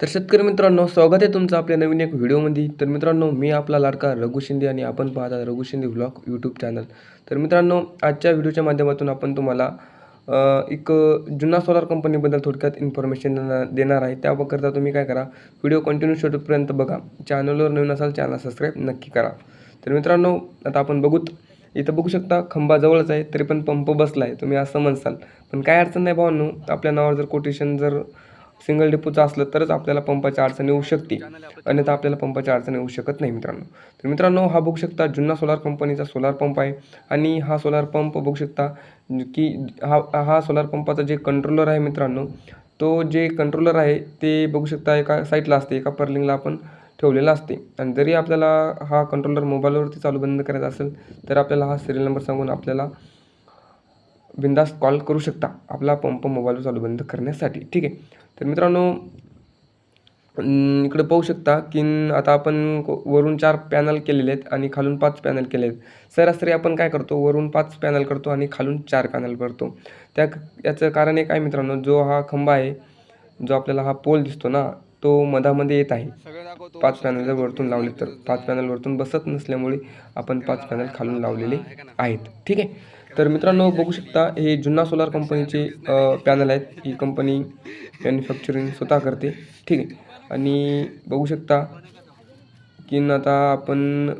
तर शेतकरी मित्रांनो स्वागत आहे तुमचं आपल्या नवीन एक व्हिडिओमध्ये. तर मित्रांनो मी आपला लाडका रघु शिंदे आणि आपण पाहता Raghu Shinde vlog YouTube channel तर मित्रांनो आजच्या व्हिडिओच्या माध्यमातून आपण तुम्हाला एक जुना सोलार कंपनीबद्दल थोडक्यात इन्फॉर्मेशन देणार देणार आहे. त्याकरता तुम्ही काय करा व्हिडिओ कंटिन्यू शेवटपर्यंत बघा. चॅनलवर नवीन असाल चॅनल सबस्क्राईब नक्की करा. तर मित्रांनो आता आपण बघूत इथं बघू शकता खंबा जवळच आहे तरी पण पंप बसला आहे तुम्ही असं म्हणसाल पण काय अडचण नाही भावांनो आपल्या नावावर जर कोटेशन जर सिंगल डिपोचं असलं तरच आपल्याला पंपाची अडचण येऊ शकते. अन्यथा आपल्याला पंपाची अडचण येऊ शकत नाही मित्रांनो. तर मित्रांनो हा बघू शकता जुन्ना सोलार कंपनीचा सोलार पंप आहे आणि हा सोलार पंप बघू शकता की हा हा सोलार पंपाचा जे कंट्रोलर आहे मित्रांनो तो जे कंट्रोलर आहे ते बघू शकता एका साईटला असते एका पर्लिंगला आपण ठेवलेला असते. आणि जरी आपल्याला हा कंट्रोलर मोबाईलवरती चालू बंद करायचा असेल तर आपल्याला हा सिरियल नंबर सांगून आपल्याला बिंदास कॉल करू शकता आपला पंप मोबाईलवर चालू बंद करण्यासाठी. ठीक आहे? तर मित्रांनो इकडे पाहू शकता की आता आपण वरून चार पॅनल केलेले आहेत आणि खालून पाच पॅनल केले आहेत. सरासरी आपण काय करतो? वरून पाच पॅनल करतो आणि खालून चार पॅनल करतो त्या याचं कारण एक आहे मित्रांनो जो हा खंबा आहे जो आपल्याला हा पोल दिसतो ना तो मधामध्ये येत आहे. पाच पॅनल जर वरतून लावले तर. पाच पॅनल वरतून बसत नसल्यामुळे आपण पाच पॅनल खालून लावलेले आहेत. ठीक आहे? तर मित्रांनो बघू शकता हे जुन्ना सोलार कंपनीचे पॅनल आहेत. ही कंपनी मॅन्युफॅक्चरिंग स्वतः करते. ठीक आहे. आणि बघू शकता की आता आपण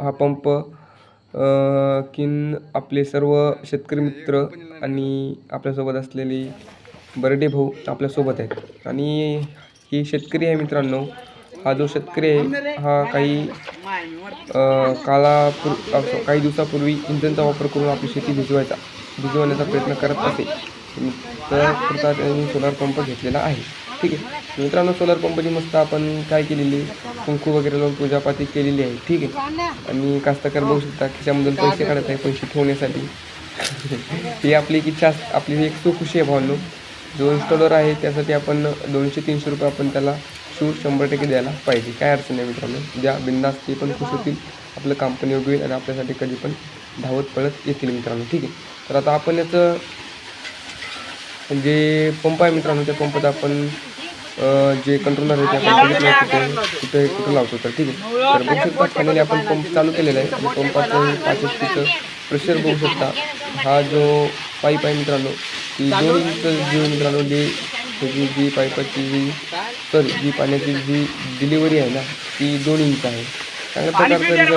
हा पंप किन आपले सर्व शेतकरी मित्र आणि आपल्यासोबत असलेले बर्डे भाऊ आपल्यासोबत आहेत. आणि ही शेतकरी आहे मित्रांनो हा जो शेतकरी आहे. हा काही कालापूर काळापूर काही दिवसापूर्वी इंधनचा वापर करून आपली शेती भिजवायचा भिजवण्याचा प्रयत्न करत असे. तर त्यांनी सोलार पंप घेतलेला आहे. ठीक आहे. मित्रांनो सोलार पंपची मस्त आपण काय केलेली? कुंकू वगैरे लावून पूजापाती केलेली आहे. ठीक आहे. आणि कास्तकार बघू शकता खिशामधून पैसे काढत आहे पैसे ठेवण्यासाठी. ही आपली एक इच्छा अस- आपली एक सुखुशी आहे भावनो. जो इन्स्टॉलर आहे त्यासाठी आपण दोनशे तीनशे रुपये आपण त्याला शूट शंभर टक्के द्यायला पाहिजे. काय अडचण नाही मित्रांनो. ज्या बिंदास ते पण खुश होतील. आपलं कंपनी योग्य होईल आणि आपल्यासाठी कधी पण धावत पळत येतील मित्रांनो. ठीक आहे. तर आता आपण याचं जे पंप आहे मित्रांनो त्या पंपात आपण जे कंट्रोलर आहे ते आपण बघितलं कुठे कुठे कुठं लावतो. तर ठीक आहे. तर बघू शकता फायनली आपण पंप चालू केलेला आहे. आणि पंपाचं पाच एच पीचं प्रेशर बघू शकता. हा जो पाईप आहे मित्रांनो ती दोन इंच जी मित्रांनो जी त्याची जी पाईपाची जी सॉरी जी पाण्याची जी डिलिव्हरी आहे ना ती दोन इंच आहे. चांगल्या प्रकारचा रिझल्ट आहे